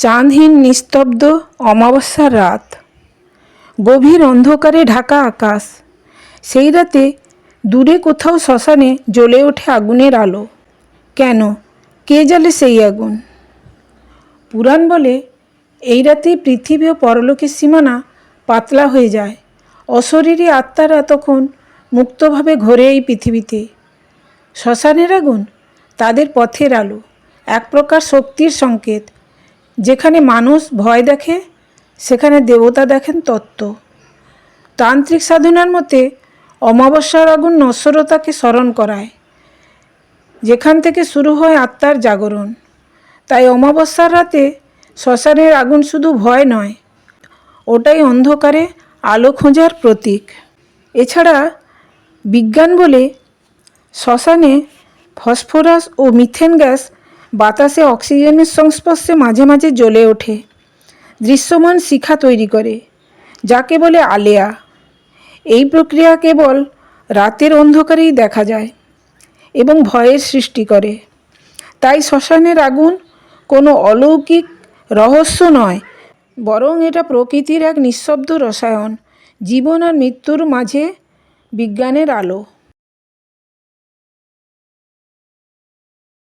চাঁদহীন নিস্তব্ধ অমাবস্যার রাত। গভীর অন্ধকারে ঢাকা আকাশ। সেই রাতে দূরে কোথাও শ্মশানে জ্বলে ওঠে আগুনের আলো। কেন? কে জ্বালে সেই আগুন? পুরাণ বলে, এই রাতে পৃথিবী ও পরলোকের সীমানা পাতলা হয়ে যায়। অশরীরী আত্মারা তখন মুক্তভাবে ঘোরে এই পৃথিবীতে। শ্মশানের আগুন তাদের পথের আলো, এক প্রকার শক্তির সংকেত। যেখানে মানুষ ভয় দেখে, সেখানে দেবতা দেখেন তত্ত্ব। তান্ত্রিক সাধনার মতে অমাবস্যার আগুন নশ্বরতাকে স্মরণ করায়। যেখান থেকে শুরু হয় আত্মার জাগরণ। তাই অমাবস্যার রাতে শ্মশানের আগুন শুধু ভয় নয়, ওটাই অন্ধকারে আলো খোঁজার প্রতীক। এছাড়া বিজ্ঞান বলে শ্মশানে ফসফরাস ও মিথেন গ্যাস বাতাসে অক্সিজেনের সংস্পর্শে মাঝে মাঝে জ্বলে ওঠে। দৃশ্যমান শিখা তৈরি করে, যাকে বলে আলেয়া। এই প্রক্রিয়া কেবল রাতের অন্ধকারেই দেখা যায় এবং ভয়ের সৃষ্টি করে। তাই শ্মশানের আগুন কোনো অলৌকিক রহস্য নয়, বরং এটা প্রকৃতির এক নিঃশব্দ রসায়ন, জীবন আর মৃত্যুর মাঝে বিজ্ঞানের আলো।